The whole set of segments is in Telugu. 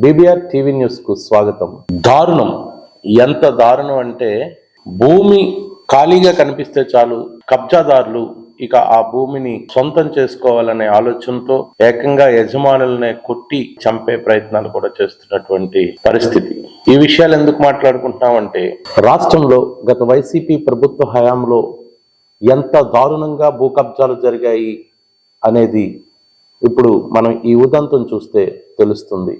బీబీఆర్ టీవీ న్యూస్కు స్వాగతం. దారుణం. ఎంత దారుణం అంటే భూమి ఖాళీగా కనిపిస్తే చాలు కబ్జాదారులు ఇక ఆ భూమిని సొంతం చేసుకోవాలనే ఆలోచనతో ఏకంగా యజమానులనే కొట్టి చంపే ప్రయత్నాలు కూడా చేస్తున్నటువంటి పరిస్థితి. ఈ విషయాలు ఎందుకు మాట్లాడుకుంటున్నామంటే రాష్ట్రంలో గత వైసీపీ ప్రభుత్వ హయాంలో ఎంత దారుణంగా భూ కబ్జాలు జరిగాయి అనేది ఇప్పుడు మనం ఈ ఉదంతం చూస్తే తెలుస్తుంది.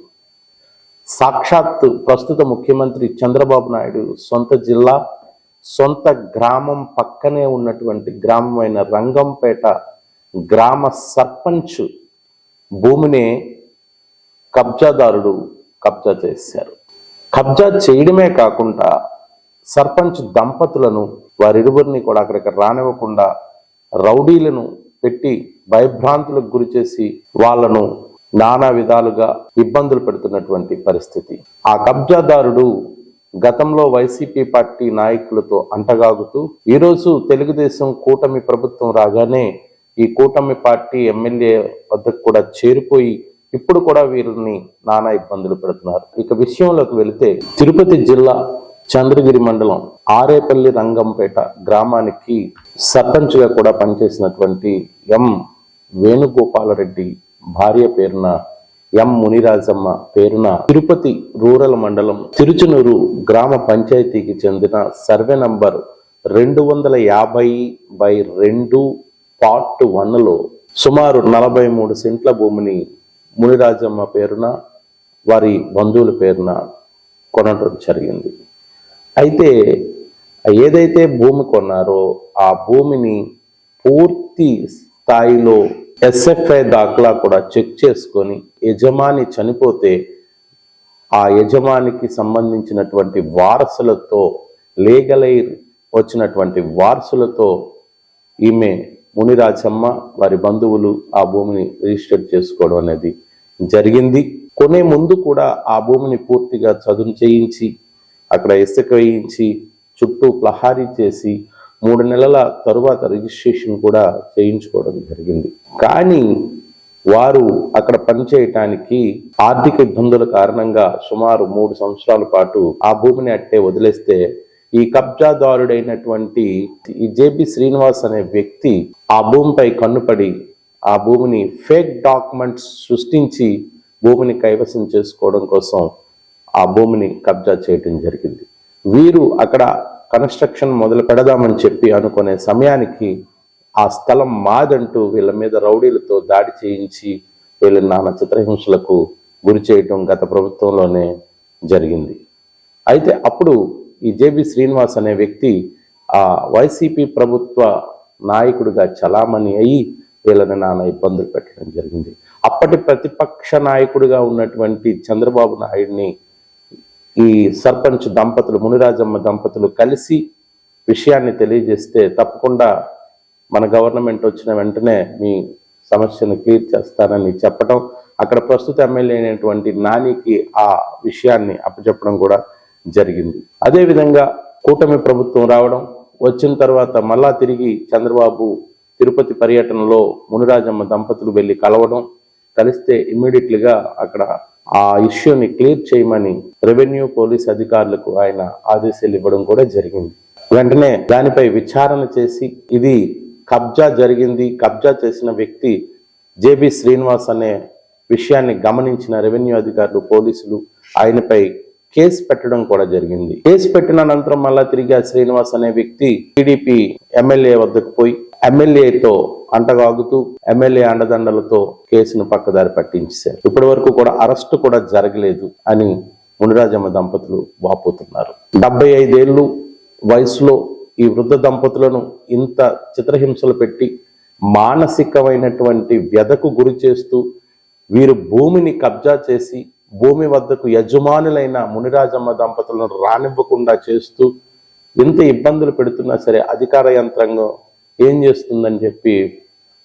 సాక్షాత్ ప్రస్తుత ముఖ్యమంత్రి చంద్రబాబు నాయుడు సొంత జిల్లా సొంత గ్రామం పక్కనే ఉన్నటువంటి గ్రామమైన రంగంపేట గ్రామ సర్పంచ్ భూమిని కబ్జాదారుడు కబ్జా చేశారు. కబ్జా చేయడమే కాకుండా సర్పంచ్ దంపతులను వారిరువురిని కూడా అక్కడికి రానివ్వకుండా రౌడీలను పెట్టి భయభ్రాంతులకు గురి చేసి వాళ్ళను నానా విధాలుగా ఇబ్బందులు పెడుతున్నటువంటి పరిస్థితి. ఆ కబ్జాదారుడు గతంలో వైసీపీ పార్టీ నాయకులతో అంటగాగుతూ ఈరోజు తెలుగుదేశం కూటమి ప్రభుత్వం రాగానే ఈ కూటమి పార్టీ ఎమ్మెల్యే వద్దకు కూడా చేరిపోయి ఇప్పుడు కూడా వీరిని నానా ఇబ్బందులు పెడుతున్నారు. ఇక విషయంలోకి వెళితే తిరుపతి జిల్లా చంద్రగిరి మండలం ఆరేపల్లి రంగంపేట గ్రామానికి సర్పంచ్గా కూడా పనిచేసినటువంటి ఎం వేణుగోపాలరెడ్డి భార్య పేరున ఎం మునిరాజమ్మ పేరున తిరుపతి రూరల్ మండలం తిరుచునూరు గ్రామ పంచాయతీకి చెందిన సర్వే నంబర్ రెండు వందల యాభై బై రెండు పార్ట్ వన్లో సుమారు నలభై మూడు సెంట్ల భూమిని మునిరాజమ్మ పేరున వారి బంధువుల పేరున కొనడం జరిగింది. అయితే ఏదైతే భూమి కొన్నారో ఆ భూమిని పూర్తి స్థాయిలో ఎస్ఎఫ్ఐ దాఖలా కూడా చెక్ చేసుకొని యజమాని చనిపోతే ఆ యజమానికి సంబంధించినటువంటి వారసులతో లేగలైర్ వచ్చినటువంటి వారసులతో ఈమె మునిరాజమ్మ వారి బంధువులు ఆ భూమిని రిజిస్టర్ చేసుకోవడం అనేది జరిగింది. కొనే ముందు కూడా ఆ భూమిని పూర్తిగా చదును చేయించి అక్కడ ఇసుక వేయించి చుట్టూ ప్రహారీ చేసి మూడు నెలల తరువాత రిజిస్ట్రేషన్ కూడా చేయించుకోవడం జరిగింది. కానీ వారు అక్కడ పనిచేయటానికి ఆర్థిక ఇబ్బందుల కారణంగా సుమారు మూడు సంవత్సరాల పాటు ఆ భూమిని అట్టే వదిలేస్తే ఈ కబ్జాదారుడైనటువంటి ఈ జేపి శ్రీనివాస్ అనే వ్యక్తి ఆ భూమిపై కన్నుపడి ఆ భూమిని ఫేక్ డాక్యుమెంట్స్ సృష్టించి భూమిని కైవసం చేసుకోవడం కోసం ఆ భూమిని కబ్జా చేయడం జరిగింది. వీరు అక్కడ కన్స్ట్రక్షన్ మొదలు పెడదామని చెప్పి అనుకునే సమయానికి ఆ స్థలం మాదంటూ వీళ్ళ మీద రౌడీలతో దాడి చేయించి వీళ్ళ నాన్న చిత్రహింసలకు గురి చేయటం గత ప్రభుత్వంలోనే జరిగింది. అయితే అప్పుడు ఈ జేబి శ్రీనివాస్ అనే వ్యక్తి ఆ వైసీపీ ప్రభుత్వ నాయకుడిగా చలామణి అయి వీళ్ళని నాన్న ఇబ్బందులు పెట్టడం జరిగింది. అప్పటి ప్రతిపక్ష నాయకుడిగా ఉన్నటువంటి చంద్రబాబు నాయుడిని ఈ సర్పంచ్ దంపతులు మునిరాజమ్మ దంపతులు కలిసి విషయాన్ని తెలియజేస్తే తప్పకుండా మన గవర్నమెంట్ వచ్చిన వెంటనే మీ సమస్యను క్లియర్ చేస్తానని చెప్పడం అక్కడ ప్రస్తుత ఎమ్మెల్యే అయినటువంటి నానికి ఆ విషయాన్ని అప్పచెప్పడం కూడా జరిగింది. అదేవిధంగా కూటమి ప్రభుత్వం రావడం వచ్చిన తర్వాత మళ్ళా తిరిగి చంద్రబాబు తిరుపతి పర్యటనలో మునిరాజమ్మ దంపతులు వెళ్ళి కలవడం కలిస్తే ఇమ్మీడియట్లీగా అక్కడ ఆ ఇష్యూని క్లియర్ చేయమని రెవెన్యూ పోలీస్ అధికారులకు ఆయన ఆదేశాలు ఇవ్వడం కూడా జరిగింది. వెంటనే దానిపై విచారణ చేసి ఇది కబ్జా జరిగింది కబ్జా చేసిన వ్యక్తి జేబి శ్రీనివాస్ అనే విషయాన్ని గమనించిన రెవెన్యూ అధికారులు పోలీసులు ఆయనపై కేసు పెట్టడం కూడా జరిగింది. కేసు పెట్టిన అనంతరం మళ్ళా తిరిగి ఆ శ్రీనివాస్ అనే వ్యక్తి టీడీపీ ఎమ్మెల్యే వద్దకు పోయి ఎమ్మెల్యేతో అంటగాగుతూ ఎమ్మెల్యే అండదండలతో కేసును పక్కదారి పట్టించారు ఇప్పటి వరకు కూడా అరెస్ట్ కూడా జరగలేదు అని మునిరాజమ్మ దంపతులు వాపోతున్నారు. డెబ్బై ఐదేళ్ళు వయసులో ఈ వృద్ధ దంపతులను ఇంత చిత్రహింసలు పెట్టి మానసికమైనటువంటి వ్యధకు గురి చేస్తూ వీరు భూమిని కబ్జా చేసి భూమి వద్దకు యజమానులైన మునిరాజమ్మ దంపతులను రానివ్వకుండా చేస్తూ ఎంత ఇబ్బందులు పెడుతున్నా సరే అధికార యంత్రాంగం ఏం చేస్తుందని చెప్పి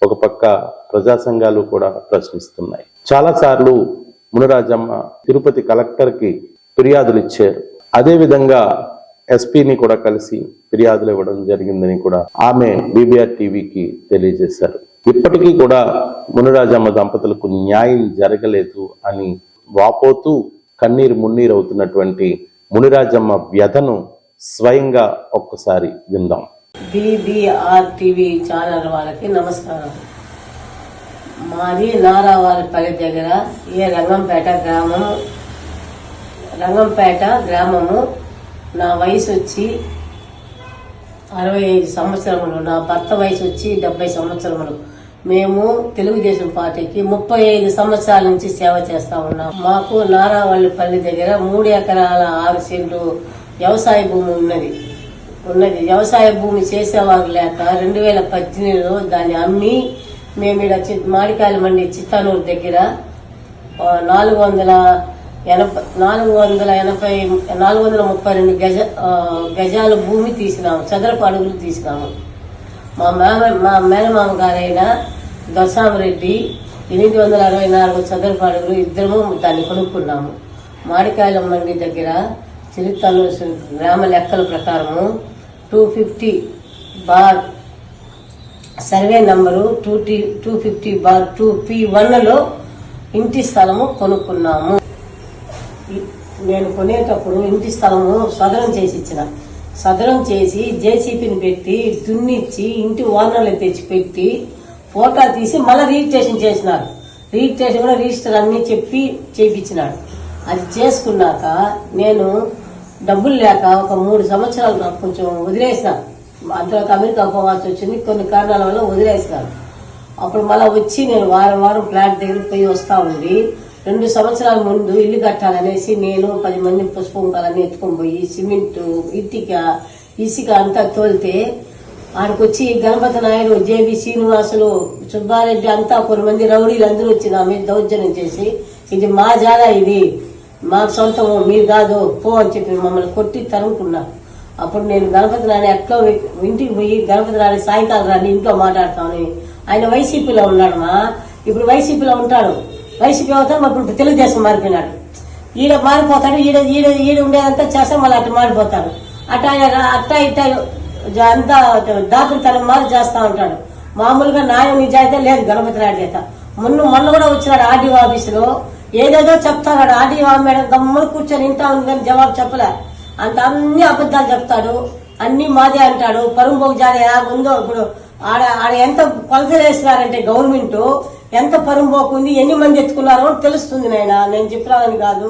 ఒక పక్క ప్రజా సంఘాలు కూడా ప్రశ్నిస్తున్నాయి. చాలాసార్లు మునరాజమ్మ తిరుపతి కలెక్టర్కి ఫిర్యాదులు ఇచ్చారు. అదేవిధంగా ఎస్పీని కూడా కలిసి ఫిర్యాదులు ఇవ్వడం జరిగిందని కూడా ఆమె బీబీఆర్ టీవీకి తెలియజేశారు. ఇప్పటికీ కూడా మునరాజమ్మ దంపతులకు న్యాయం జరగలేదు అని వాపోతూ కన్నీరు మున్నీరు అవుతున్నటువంటి మునిరాజమ్మ వ్యధను స్వయంగా ఒక్కసారి విందాం. బీబీఆర్ టీవీ ఛానల్ వాళ్ళకి నమస్కారం. మాది నారావారిపల్లి దగ్గర ఏ రంగంపేట గ్రామం రంగంపేట గ్రామము. నా వయసు వచ్చి అరవై ఐదు సంవత్సరములు నా భర్త వయసు వచ్చి డెబ్బై సంవత్సరములు. మేము తెలుగుదేశం పార్టీకి ముప్పై ఐదు సంవత్సరాల నుంచి సేవ చేస్తా ఉన్నాం. మాకు నారావల్లిపల్లి దగ్గర మూడు ఎకరాల ఆరు సెంట్లు వ్యవసాయ భూమి ఉన్నది. ఉన్నది. వ్యవసాయ భూమి చేసేవారు లేక రెండు వేల పద్దెనిమిదిలో దాన్ని అమ్మి మేము ఇక్కడ మాడికాయల మండి చిత్తానూరు దగ్గర. నాలుగు వందల ఎనభై నాలుగు వందల ఎనభై నాలుగు వందల ముప్పై రెండు గజ గజాల భూమి తీసినాము. చదరపు అడుగులు తీసినాము. మా మేమ మా మేనమామ గారైన దొరసామరెడ్డి ఎనిమిది వందల అరవై నాలుగు చదరపు అడుగులు ఇద్దరము దాన్ని కొనుక్కున్నాము. మాడికాయల మండి దగ్గర. చరిత్రలో గ్రామ లెక్కల ప్రకారము two fifty bar survey number two T two fifty bar two P వన్లో ఇంటి స్థలము కొనుక్కున్నాము. నేను కొనేటప్పుడు ఇంటి స్థలము సదరం చేసి ఇచ్చిన. సదరం చేసి జేసీపీని పెట్టి దున్నిచ్చి ఇంటి ఓనర్లు తెచ్చి పెట్టి ఫోటో తీసి మళ్ళీ రిజిస్ట్రేషన్ చేసినారు. రిజిస్ట్రేషన్ కూడా రిజిస్టర్ అన్ని చెప్పి చేయించినాడు అది చేసుకున్నాక నేను డబ్బులు లేక ఒక మూడు సంవత్సరాలు నాకు కొంచెం వదిలేసినారు అంతలో అమెరికా పోవాల్సి వచ్చింది. కొన్ని కారణాల వల్ల వదిలేసినారు అప్పుడు మళ్ళీ వచ్చి నేను వారం వారం ఫ్లాట్ దగ్గరికి పోయి వస్తా ఉండి రెండు సంవత్సరాల ముందు ఇల్లు కట్టాలనేసి నేను పది మంది పుష్పంకాలన్నీ ఎత్తుకొని పోయి సిమెంట్ ఇటుక ఇసుక అంతా తోలితే ఆడికి వచ్చి గణపతి నాయుడు జేబీ శ్రీనివాసులు సుబ్బారెడ్డి అంతా కొన్ని మంది రౌడీలు అందరూ వచ్చి నా మీద దౌర్జన్యం చేసి ఇది మా జాగా ఇది. మాకు సొంతము మీరు కాదు పో అని చెప్పి మమ్మల్ని కొట్టి తరుముకున్నారు అప్పుడు నేను గణపతి రాని ఎట్లా ఇంటికి పోయి గణపతి రాని సాయంకాలం రాని ఇంట్లో మాట్లాడతామని. ఆయన వైసీపీలో ఉన్నాడు మా. ఇప్పుడు వైసీపీలో ఉంటాడు. వైసీపీ అవుతాడు ఇప్పుడు తెలుగుదేశం మారిపోయినాడు. ఈడ మారిపోతాడు ఈడ ఈడ ఈడ ఉండేదంతా చేస్తాం మళ్ళీ అటు మారిపోతాడు. అట్ట ఆయన అట్ట ఇట్ట అంతా దాపురితనం మారి చేస్తా ఉంటాడు. మామూలుగా న్యాయం నిజాయితీ లేదు గణపతి రాయుడు చేత. మొన్న మొన్న కూడా వచ్చినాడు ఆర్డీఓ ఆఫీసులో. ఏదేదో చెప్తాడు. ఆర్డీఓ మేడం గమ్మున కూర్చొని ఇంత ఉంది కానీ జవాబు చెప్పలే. అంత అన్ని అబద్ధాలు చెప్తాడు. అన్ని మాదే అంటాడు. పరుంబోకు జాడ ఎలా ఉందో ఇప్పుడు ఆడ ఆడ ఎంత కొలతలు వేసినారంటే గవర్నమెంట్ ఎంత పరుంబోకు ఉంది ఎన్ని మంది ఎత్తుకున్నారో తెలుస్తుంది నాయన. నేను చెప్పినానని కాదు.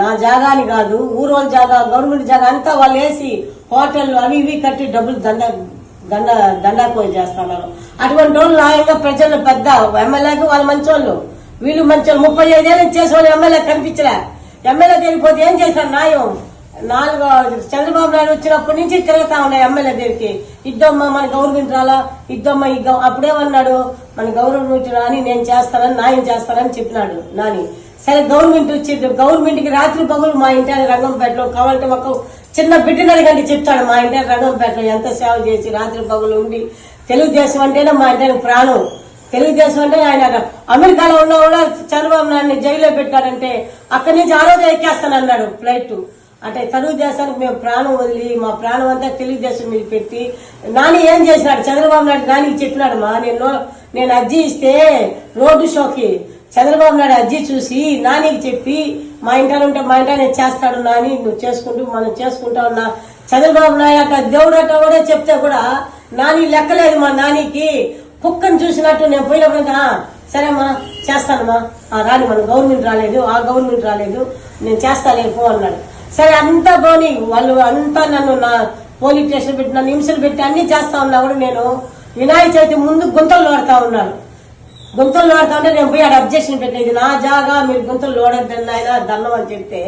నా జాగాని కాదు. ఊరోళ్ళ జాగా గవర్నమెంట్ జాగా అంతా వాళ్ళు వేసి హోటళ్ళు అవి ఇవి కట్టి డబ్బులు దండ దండ దండాకోయి చేస్తున్నారు. అటువంటి వాళ్ళు న్యాయంగా ప్రజలు పెద్ద ఎమ్మెల్యేకి వాళ్ళు మంచోళ్ళు. వీళ్ళు మంచి ముప్పై ఐదేళ్ళు చేసిన వాళ్ళు ఎమ్మెల్యే కనిపించలే. ఎమ్మెల్యే తెలియపోతే ఏం చేశారు? న్యాయం. నాలుగు చంద్రబాబు నాయుడు వచ్చినప్పటి నుంచి తిరుగుతా ఉన్నాయి ఎమ్మెల్యే దగ్గరికి. ఇద్దమ్మ మన గవర్నమెంట్ రాలా ఇద్దమ్మ ఈ అప్పుడేమన్నాడు? మన గవర్నమెంట్ రాని నేను చేస్తానని న్యాయం చేస్తానని చెప్పినాడు నాని. సరే గవర్నమెంట్ వచ్చి గవర్నమెంట్కి రాత్రి పగులు మా ఇంటి ఆయన రంగంపేటలో కావాలంటే ఒక చిన్న బిడ్డను అడిగండి చెప్తాడు. మా ఇంటి రంగంపేటలో ఎంత సేవ చేసి రాత్రి పగులు ఉండి తెలుగుదేశం అంటేనే మా ఇంటి ప్రాణం. తెలుగుదేశం అంటే ఆయన అమెరికాలో ఉన్న కూడా చంద్రబాబు నాయుడిని జైల్లో పెట్టాడంటే అక్కడి నుంచి ఆ రోజు ఎక్కేస్తానన్నాడు ఫ్లైట్. అంటే తెలుగుదేశానికి మేము ప్రాణం వదిలి మా ప్రాణం అంతా తెలుగుదేశం మీద పెట్టి నాని ఏం చేసినాడు? చంద్రబాబు నాయుడు నానికి చెప్పినాడు మా నేను నేను అర్జీ ఇస్తే రోడ్డు షోకి చంద్రబాబు నాయుడు అర్జీ చూసి నానికి చెప్పి మా ఇంట్లో ఉంటే మా ఇంట్లో నేను చేస్తాడు నాని నువ్వు చేసుకుంటూ మనం చేసుకుంటా ఉన్నా. చంద్రబాబు నాయుడు దేవుడు అట్ట కూడా చెప్తే కూడా నాని లెక్కలేదు మా నానికి. కుక్కను చూసినట్టు నేను పోయినప్పుడు ఇంకా సరేమ్మా చేస్తానమ్మా. ఆ, రాని మన గవర్నమెంట్ రాలేదు ఆ గవర్నమెంట్ రాలేదు నేను చేస్తాను పో అన్నాడు. సరే అంతా పోని వాళ్ళు అంతా నన్ను నా పోలీస్ స్టేషన్ పెట్టి నన్ను హింసలు పెట్టి అన్ని చేస్తా ఉన్నా కూడా నేను వినాయక చవితి ముందు గుంతలు లోడతా ఉన్నాను. గుంతలు లోడతా ఉంటే నేను పోయి ఆడ అబ్జెక్షన్ పెట్టేది నా జాగా మీరు గుంతలు లోడద్దండి ఆయన దండం అని చెప్తే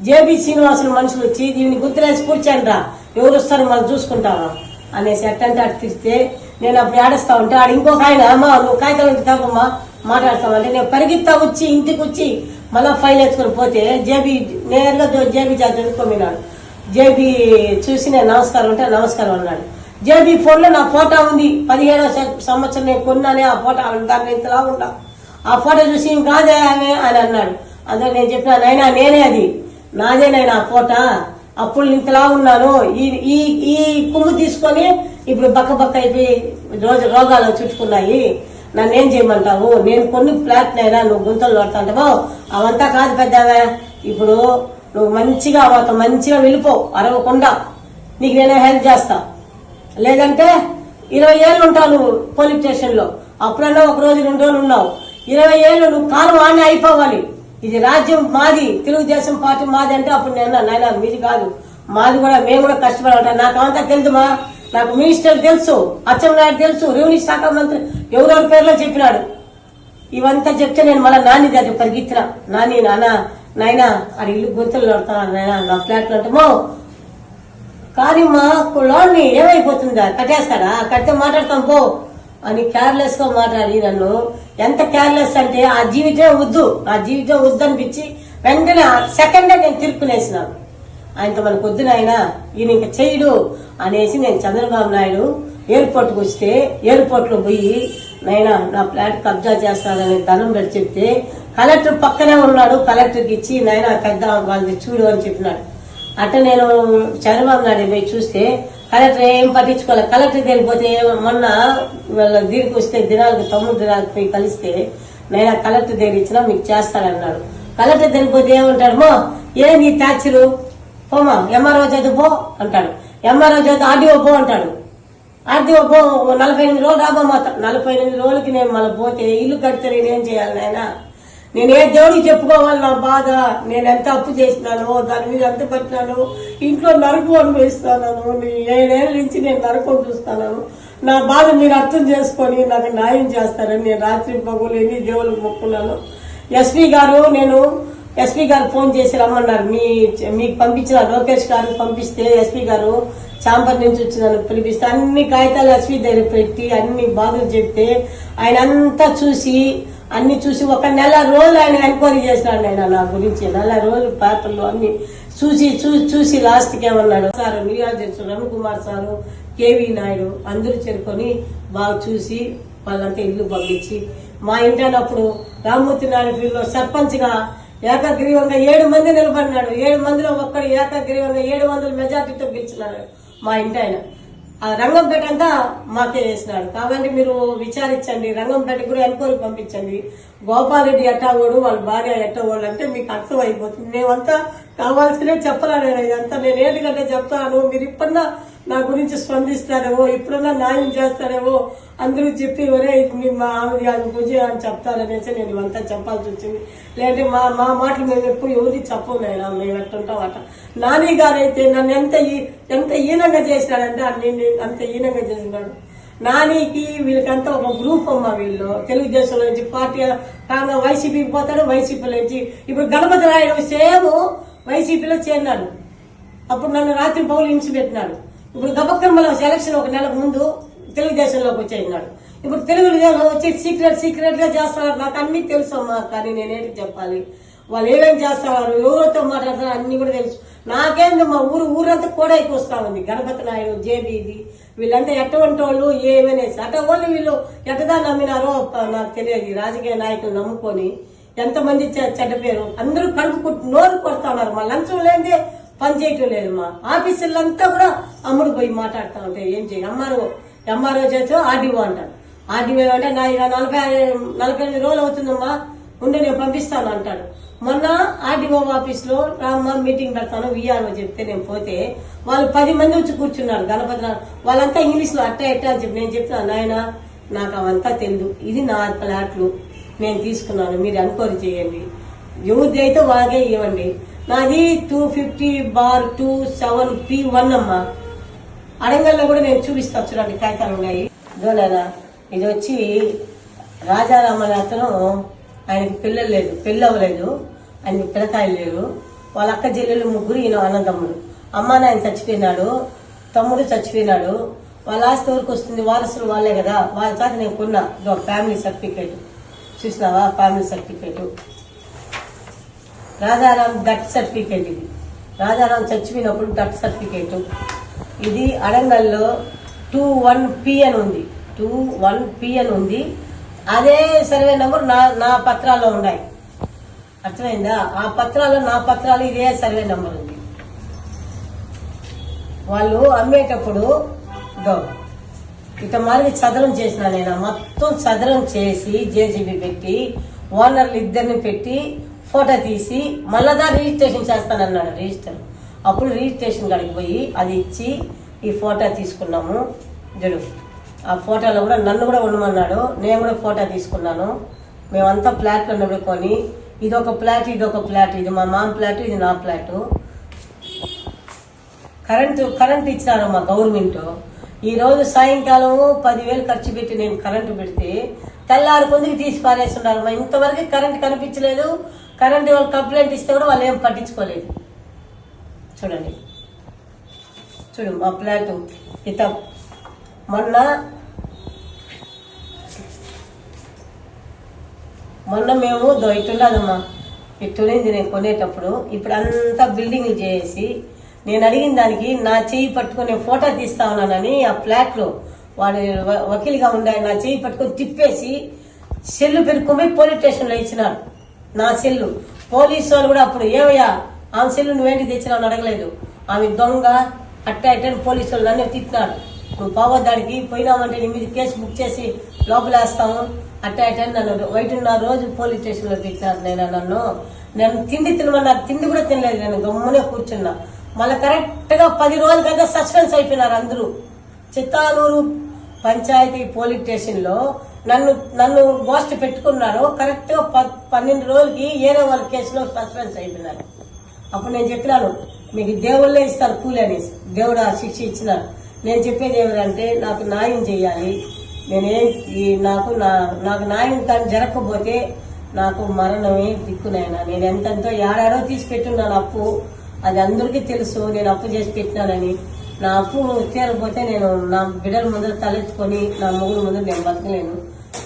జేబీ శ్రీనివాసులు మనుషులు వచ్చి దీన్ని గుర్తులేసి కూర్చోండి రా ఎవరు వస్తారు మనం చూసుకుంటాము అనేసి అట్టంటే అటు తీస్తే నేను అప్పుడు ఏడుస్తా ఉంటే ఆడ ఇంకొక ఆయన అమ్మా నువ్వు కాగితం ఇంటి తాగమ్మా మాట్లాడతామంటే నేను పరిగెత్తా వచ్చి ఇంటికి వచ్చి మళ్ళీ ఫైల్ ఎత్తుకొని పోతే జేబీ నేరుగా జేబీ జాతి ఎదుర్కొన్నాడు జేబీ చూసి నేను నమస్కారం అంటే నమస్కారం అన్నాడు. జేబీ ఫోన్లో నా ఫోటో ఉంది పదిహేడో సంవత్సరం నేను కొన్నానే ఆ ఫోటో దాన్ని ఇంతలా ఉంటా ఆ ఫోటో చూసి "ఏం కాదే ఆమె అని అన్నాడు. అందులో నేను చెప్పిన నైనా నేనే అది నాదే నైనా ఆ ఫోటో అప్పుడు ఇంతలా ఉన్నాను ఈ ఈ ఈ కుమ్ము తీసుకొని ఇప్పుడు బక్క బక్క అయిపోయి రోజు రోగాలు చుట్టుకున్నాయి నన్నేం చేయమంటావు? నేను కొన్ని ఫ్లాట్ నైనా నువ్వు గుంతలు పడతాంటావో? అవంతా కాదు పెద్దవే. ఇప్పుడు నువ్వు మంచిగా అవత మంచిగా వెళ్ళిపో. అరవకుండా నీకు నేనే హెల్ప్ చేస్తా. లేదంటే ఇరవై ఏళ్ళు ఉంటావు నువ్వు పోలీస్ స్టేషన్లో. అప్పుడన్నా ఒక రోజు రెండు రోజులు ఉన్నావు. ఇరవై ఏళ్ళు నువ్వు కాలు ఆనే అయిపోవాలి. ఇది రాజ్యం మాది. తెలుగుదేశం పార్టీ మాది అంటే అప్పుడు నేను నాయన మీది కాదు. మాది కూడా మేము కూడా కష్టపడాలంట నాకు అంతా తెలుదుమా? నాకు మినిస్టర్ తెలుసు అచ్చెన్నాయుడు తెలుసు రెవెన్యూ శాఖ మంత్రి ఎవరెవరి పేర్లో చెప్పినాడు. ఇవంతా చెప్తే నేను మళ్ళీ నాని దగ్గర పరిగెత్తిన. నాని నాన్న నాయనా అది ఇల్లు గుంతలు కడతాను నాయన నా ఫ్లాట్లు అంటే మో కానీ మా లోన్ని ఏమైపోతుందా? కట్టేస్తాడా? కడితే మాట్లాడతాం పో. అని కేర్లెస్గా మాట్లాడి నన్ను. ఎంత కేర్లెస్ అంటే ఆ జీవితం వద్దు. ఆ జీవితం వద్దు అనిపించి వెంటనే సెకండ్ నేను తిరుక్కునేసినాను ఆయనతో మన వద్దు నాయన ఈయన ఇంకా చేయడు అనేసి నేను చంద్రబాబు నాయుడు ఎయిర్పోర్ట్కు వస్తే ఎయిర్పోర్ట్లో పోయి నాయన నా ఫ్లాట్ కబ్జా చేస్తానని ధనం పెట్టి చెప్తే కలెక్టర్ పక్కనే ఉన్నాడు కలెక్టర్కి ఇచ్చి నాయన పెద్ద వాళ్ళది చూడు అని చెప్పినాడు. అట్ట నేను చంద్రబాబు నాయుడు పోయి చూస్తే కలెక్టర్ ఏం పట్టించుకోలేదు కలెక్టర్ వెళ్ళిపోతే మొన్న వాళ్ళ దీనికి వస్తే దినాలకు తమ్ముడు దినాలకు పోయి కలిస్తే నేను కలెక్టర్ దగ్గర ఇచ్చినా మీకు చేస్తానన్నాడు. కలెక్టర్ వెళ్ళిపోతే ఏమంటాడు మో ఏ నీ ట్యాక్సీలు పోమా ఎంఆర్ఓ చేత పో అంటాడు. ఎంఆర్ఓ చేత ఆర్డీఓ పో అంటాడు. ఆర్డీఓ పో నలభై ఎనిమిది రోజులు రాబో మాత నలభై ఎనిమిది రోజులకి నేను మళ్ళీ పోతే ఇల్లు కడితే నేనేం చేయాలి నాయనా? నేను ఏ దేవుడికి చెప్పుకోవాలి నా బాధ? నేను ఎంత అప్పు చేసినాను దాని మీద ఎంత పెట్టినాను ఇంట్లో నరకం అనుభవిస్తాను ఏడేళ్ళ నుంచి నేను నరకం చూస్తున్నాను. నా బాధ మీరు అర్థం చేసుకొని నాకు న్యాయం చేస్తారని నేను రాత్రి పగులు ఎన్ని దేవులకు మొక్కున్నాను. ఎస్పీ గారు నేను ఎస్పీ గారు ఫోన్ చేసి రమ్మన్నారు. మీ మీకు పంపించిన లోకేష్ గారు పంపిస్తే ఎస్పీ గారు చాంబర్ నుంచి వచ్చి పిలిపిస్తే అన్ని కాగితాలు ఎస్పీ దగ్గర పెట్టి అన్ని బాధలు చెప్తే ఆయన అంతా చూసి అన్ని చూసి ఒక నెల రోజులు ఆయన ఎంక్వైరీ చేసినాడు ఆయన నా గురించి. నెల రోజులు పేపర్లు అన్ని చూసి చూసి చూసి లాస్ట్కి ఏమన్నాడు? సార్ నియోజకవర్గం రవి కుమార్ సారు కేవీ నాయుడు అందరూ చేరుకొని బాగా చూసి వాళ్ళంతా ఇల్లు పంపించి మా ఇంటనప్పుడు రామ్మూర్తి నాయుడు ఫీల్డ్ సర్పంచ్గా ఏకగ్రీవంగా ఏడు మంది నిలబడినాడు. ఏడు మందిలో ఒక్కడు ఏకగ్రీవంగా ఏడు వందల మెజార్టీతో గెలిచినాడు మా ఇంటి ఆయన. ఆ రంగంపేట అంతా మాకే వేసినాడు. కాబట్టి మీరు విచారించండి రంగంపేట కూడా ఎంక్వైరీ పంపించండి. గోపాలరెడ్డి ఎట్టాగోడు వాళ్ళ భార్య ఎట్టగోడు అంటే మీకు అర్థం అయిపోతుంది. మేమంతా కావాల్సినే చెప్పలేను ఇదంతా నేను ఏంటికంటే చెప్తాను. మీరు ఇప్పుడన్నా నా గురించి స్పందిస్తారేమో ఇప్పుడన్నా న్యాయం చేస్తారేమో అందరూ చెప్పి ఒరే ఇది మా ఆమెది ఆమె పూజ అని చెప్తారనేసి నేను ఇవంతా చెప్పాల్సి వచ్చింది. లేదంటే మా మా మాటలు మేము ఎప్పుడు ఎవరికి చెప్పము నేను మేము ఎట్టుంటాం అట నాని గారైతే నన్ను ఎంత ఈ- ఎంత ఈనంగా చేసినాడంటే అన్ని అంత ఈనంగా చేసినాడు. నానికి వీళ్ళకంతా ఒక గ్రూప్ అమ్మ వీళ్ళు. తెలుగుదేశంలో నుంచి పార్టీ కాంగ్రెస్ వైసీపీకి పోతాడు వైసీపీలో నుంచి. ఇప్పుడు గణపతి రాయడం సేమ్ వైసీపీలో చేరినాడు. అప్పుడు నన్ను రాత్రి పౌలు హింస పెట్టినాడు. ఇప్పుడు గబక్కర్మల సెలక్షన్ ఒక నెలకు ముందు తెలుగుదేశంలోకి వచ్చేసినాడు. ఇప్పుడు తెలుగుదేశంలో వచ్చి సీక్రెట్ సీక్రెట్గా చేస్తున్నారు. నాకు అన్ని తెలుసు అమ్మా కానీ నేనేంటి చెప్పాలి? వాళ్ళు ఏమేమి చేస్తున్నారు? ఎవరితో మాట్లాడతారు అన్ని కూడా తెలుసు. నాకేంది మా ఊరు ఊరంతా కూడా ఎక్కువ వస్తా ఉంది. గణపతి నాయుడు జేబీది వీళ్ళంతా ఎటువంటి వాళ్ళు ఏమనేసి. అట్ట వాళ్ళు వీళ్ళు ఎట్టదా నమ్మినారో నాకు తెలియదు. రాజకీయ నాయకులు నమ్ముకొని ఎంతమంది చె- చెడ్డ పేరు అందరూ కడుపు నోరు కొడతా ఉన్నారు. మా లంచం లేదే పని చేయటం లేదు మా. ఆఫీసులంతా కూడా అమ్ముడు పోయి మాట్లాడుతూ ఉంటాయి ఏం చేయ ఎంఆర్ఓ ఎంఆర్ఓ చేస్తే ఆర్డీఓ అంటారు. ఆర్డీఓ అంటే నా ఇలా నలభై నలభై ఎనిమిది రోజులు అవుతుందమ్మా. ఉండి నేను పంపిస్తాను అంటాడు. మొన్న ఆర్డీఓ ఆఫీస్లో రామ్మ మీటింగ్ పెడతాను వీఆర్ఓ చెప్తే నేను పోతే వాళ్ళు పది మంది వచ్చి కూర్చున్నారు. గణపతి వాళ్ళంతా ఇంగ్లీష్లో అట్ట ఎట్ట అని చెప్పి నేను చెప్తాను నాయన నాకు అవంతా తెలియదు ఇది నా ప్లాట్లు. నేను తీసుకున్నాను మీరు ఎంక్వైరీ చేయండి. ఎవరిది అయితే వాగే ఇవ్వండి. నాది two fifty bar two seven P one అమ్మా. అడంగల్లో కూడా నేను చూపిస్తా చూడండి కాగితాలు ఉన్నాయి. ఇదోనేనా ఇది వచ్చి రాజారామని అతను ఆయనకి పిల్లలు లేదు పెళ్ళి అవ్వలేదు ఆయన పిల్లకాయలు లేరు. వాళ్ళ అక్క చెల్లెలు ముగ్గురు ఈయన అన్నదమ్ముడు అమ్మ నాయన చచ్చిపోయినాడు తమ్ముడు చచ్చిపోయినాడు. వాళ్ళ ఆస్తి వరకు వస్తుంది? వారసులు వాళ్ళే కదా. వాళ్ళ చేత నేను కొన్నా. Family certificate. చూసినావా? Family certificate. రాజారాం డట్ సర్టిఫికేట్ ఇది. రాజారాం చచ్చిపోయినప్పుడు డట్ సర్టిఫికేట్. ఇది అడంగల్లో టూ వన్ పి అని ఉంది. టూ వన్ పి అని ఉంది. అదే సర్వే నెంబర్ నా నా పత్రాల్లో ఉన్నాయి. అర్థమైందా? ఆ పత్రాలు నా పత్రాలు ఇదే సర్వే నెంబర్ ఉంది. వాళ్ళు అమ్మేటప్పుడు ఇదో ఇట మరి చదరం చేసిన నేను మొత్తం చదరం చేసి జేజీబీ పెట్టి ఓనర్లు ఇద్దరిని పెట్టి ఫోటో తీసి మళ్ళా రిజిస్ట్రేషన్ చేస్తానన్నాడు రిజిస్టర్. అప్పుడు రిజిస్ట్రేషన్ కాడికి పోయి అది ఇచ్చి ఈ ఫోటో తీసుకున్నాము. జడు ఆ ఫోటోలో కూడా నన్ను కూడా ఉండమన్నాడు. నేను కూడా ఫోటో తీసుకున్నాను. మేమంతా ఫ్లాట్లో నిలబడుకొని ఇది ఒక ఫ్లాట్ ఇది ఒక ఫ్లాట్ ఇది మా మామ ఫ్లాట్ ఇది నా ఫ్లాట్. కరెంటు కరెంట్ ఇచ్చినారు మా గవర్నమెంట్. ఈరోజు సాయంకాలం పదివేలు ఖర్చు పెట్టి నేను కరెంటు పెడితే తెల్లారు కొందికి తీసి పారేస్తున్నారు మా ఇంతవరకు కరెంట్ కనిపించలేదు. కరెంట్ వాళ్ళు కంప్లైంట్ ఇస్తే కూడా వాళ్ళు ఏం పట్టించుకోలేదు. చూడండి. చూడు మా ప్లాట్ ఇత మొన్న మొన్న మేము దో ఇట్టుండదమ్మా. ఇట్టుండింది నేను కొనేటప్పుడు. ఇప్పుడు అంతా బిల్డింగ్లు చేసి నేను అడిగిన దానికి నా చేయి పట్టుకుని ఫోటో తీస్తా ఉన్నానని ఆ ఫ్లాట్లో వాడు వ- వకీలుగా ఉండే నా చేయి పట్టుకొని తిప్పేసి సెల్లు పెరుక్కొని పోలీస్ స్టేషన్లో ఇచ్చినారు. నా సెల్లు. పోలీసు వాళ్ళు కూడా అప్పుడు ఏమయ్యా ఆమె సెల్లు నువ్వేంటి తెచ్చినావు? అని అడగలేదు. ఆమె దొంగ అట్ట అట్టని పోలీసు వాళ్ళు నన్ను తిట్టినాడు నువ్వు పోవద్దానికి పోయినామంటే నీ మీద కేసు బుక్ చేసి లోపలేస్తాము. అట్ట అట్టని నన్ను వైటున్న రోజు పోలీస్ స్టేషన్లో తిట్టినారు నేను నన్ను. నేను తిండి తినమన్నారు. తిండి కూడా తినలేదు. నేను గమ్మునే కూర్చున్నా. మళ్ళీ కరెక్ట్గా పది రోజులకైతే సస్పెన్స్ అయిపోయినారు అందరూ. చిత్తానూరు పంచాయతీ పోలీస్ స్టేషన్లో నన్ను నన్ను గోష్ఠి పెట్టుకున్నారు. కరెక్ట్గా ప- పన్నెండు రోజులకి ఏరే వాళ్ళ కేసులో సస్పెన్స్ అయిపోయినారు. అప్పుడు నేను చెప్పినాను మీకు దేవుళ్ళే ఇస్తారు కూలి అనేసి. దేవుడు ఆ శిక్ష ఇచ్చినారు. నేను చెప్పేది ఏమిటంటే నాకు న్యాయం చేయాలి. నేనేం ఈ నాకు నా నాకు న్యాయం కానీ జరగకపోతే నాకు మరణమే దిక్కునైనా. నేను ఎంతెంతో ఏడాడో తీసి పెట్టున్నాను అప్పు. అది అందరికీ తెలుసు నేను అప్పు చేసి పెట్టినానని. నా అప్పు తీరకపోతే నేను నా బిడ్డల ముందర తలెత్తుకొని నా మొగుడు ముందర నేను బతకలేను.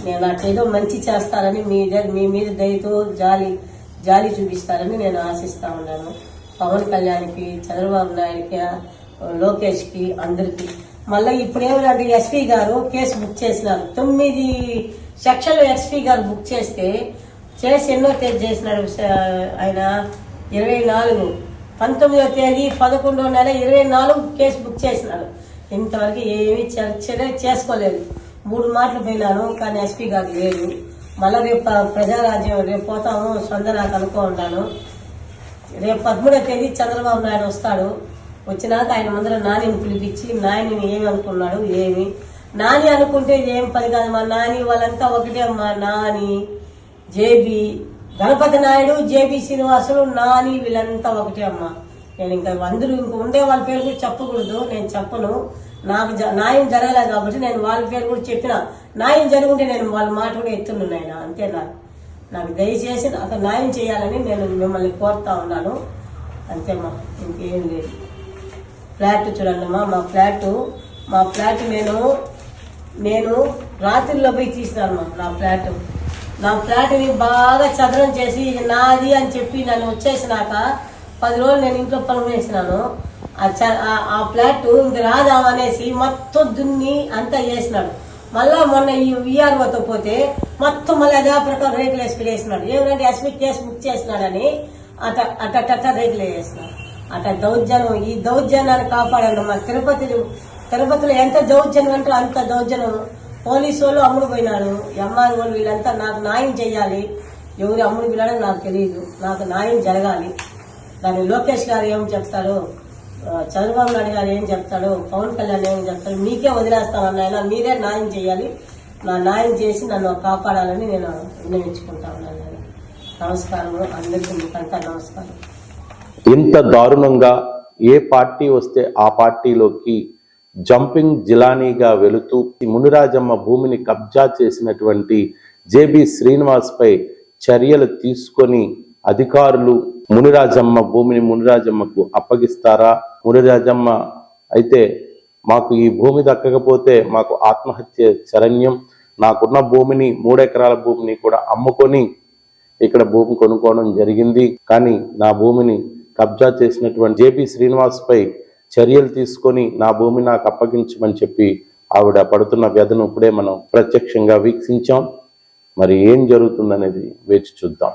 నేను అట్లేదో మంచి చేస్తానని మీ దగ్గర మీ మీద దయతో జాలి జాలి చూపిస్తారని నేను ఆశిస్తా ఉన్నాను. పవన్ కళ్యాణ్కి చంద్రబాబు నాయుడుకి లోకేష్కి అందరికి. మళ్ళీ ఇప్పుడు ఏమంటే ఎస్పీ గారు కేసు బుక్ చేసినారు. తొమ్మిది సెక్షన్లు ఎస్పీ గారు బుక్ చేస్తే చేసి ఎన్నో తేదీ చేసినాడు ఆయన. ఇరవై నాలుగు. పంతొమ్మిదో తేదీ పదకొండో నెల ఇరవై నాలుగు కేసు బుక్ చేసినాడు ఇంతవరకు ఏమీ చర్చనే చేసుకోలేదు. మూడు మాటలు పోయినాను కానీ ఎస్పీ గారు లేదు మళ్ళీ రేపు ప్రజారాజ్యం రేపు పోతాము సొంత నాకు అనుకో ఉన్నాను రేపు పదమూడో తేదీ చంద్రబాబు నాయుడు వస్తాడు. వచ్చినాక ఆయన ముందర నానిని పిలిపించి నాని ఏమి అనుకున్నాడు? ఏమి? నాని అనుకుంటే ఏం పని కాదు. మా నాని వాళ్ళంతా ఒకటే మా నాని జేబీ గణపతి నాయుడు జేబీ శ్రీనివాసులు నాని వీళ్ళంతా ఒకటే అమ్మా. నేను ఇంకా అందరూ ఇంక ఉండే వాళ్ళ పేరు కూడా చెప్పకూడదు నేను చెప్పను. నాకు జ- న్యాయం జరగలేదు కాబట్టి నేను వాళ్ళ పేరు కూడా చెప్పిన. న్యాయం జరుగుంటే నేను వాళ్ళ మాట కూడా ఎత్తున్నాను ఆయన అంతే నాకు నాకు దయచేసి నాకు న్యాయం చేయాలని నేను మిమ్మల్ని కోరుతా ఉన్నాను. అంతేమ్మా ఇంకేం లేదు. ఫ్లాట్ చూడండమ్మా మా ఫ్లాట్. మా ఫ్లాట్ నేను నేను రాత్రిలో పోయి తీసినాను నా ఫ్లాట్. నా ఫ్లాట్ని బాగా చదరం చేసి నాది అని చెప్పి నన్ను వచ్చేసినాక పది రోజులు నేను ఇంట్లో పనులు చేసినాను. ఆ చ- ఆ- ఆ ఫ్లాట్ ఇంక రాదామనేసి మొత్తం దున్ని అంతా చేసినాడు. మళ్ళా మొన్న ఈ విఆర్ఓతో పోతే మొత్తం మళ్ళీ అదే ప్రకారం రేకులు వేసి వేసినాడు. ఏమంటే ఎస్పీ కేసు బుక్ చేసినాడని అట అట అట రేకులు వేసినాడు. అట దౌర్జన్యం ఈ దౌర్జన్యాన్ని కాపాడండి. మన తిరుపతి తిరుపతిలో ఎంత దౌర్జన్యం అంటే అంత దౌర్జన్యం. పోలీసు వాళ్ళు అమ్ముడు పోయినారు. ఎంఆర్ వాళ్ళు వీళ్ళంతా నాకు న్యాయం చేయాలి ఎవరు అమ్ముడు పిల్లడని నాకు తెలియదు నాకు న్యాయం జరగాలి. దాని లోకేష్ గారు ఏం చెప్తారు? చంద్రబాబు నాయుడు గారు ఏం చెప్తాడు పవన్ కళ్యాణ్ ఏం చెప్తాడు మీకే వదిలేస్తాను మీరే న్యాయం చేయాలి నా న్యాయం చేసి నన్ను కాపాడాలని నేను విన్నవించుకుంటా ఉన్నాను. నమస్కారము అందరికీ మీకంతా నమస్కారం. ఇంత దారుణంగా ఏ పార్టీ వస్తే ఆ పార్టీలోకి జంపింగ్ జిలానీగా వెళుతూ ఈ మునిరాజమ్మ భూమిని కబ్జా చేసినటువంటి జేబి శ్రీనివాస్పై చర్యలు తీసుకొని అధికారులు మునిరాజమ్మ భూమిని మునిరాజమ్మకు అప్పగిస్తారా? మునిరాజమ్మ అయితే మాకు ఈ భూమి దక్కకపోతే మాకు ఆత్మహత్య శరణ్యం నాకున్న భూమిని మూడెకరాల భూమిని కూడా అమ్ముకొని ఇక్కడ భూమి కొనుక్కోవడం జరిగింది. కానీ నా భూమిని కబ్జా చేసినటువంటి జేపీ శ్రీనివాస్ పై చర్యలు తీసుకొని నా భూమి నాకు అప్పగించమని చెప్పి ఆవిడ పడుతున్న వ్యధను ఇప్పుడే మనం ప్రత్యక్షంగా వీక్షించాం. మరి ఏం జరుగుతుందనేది వేచి చూద్దాం.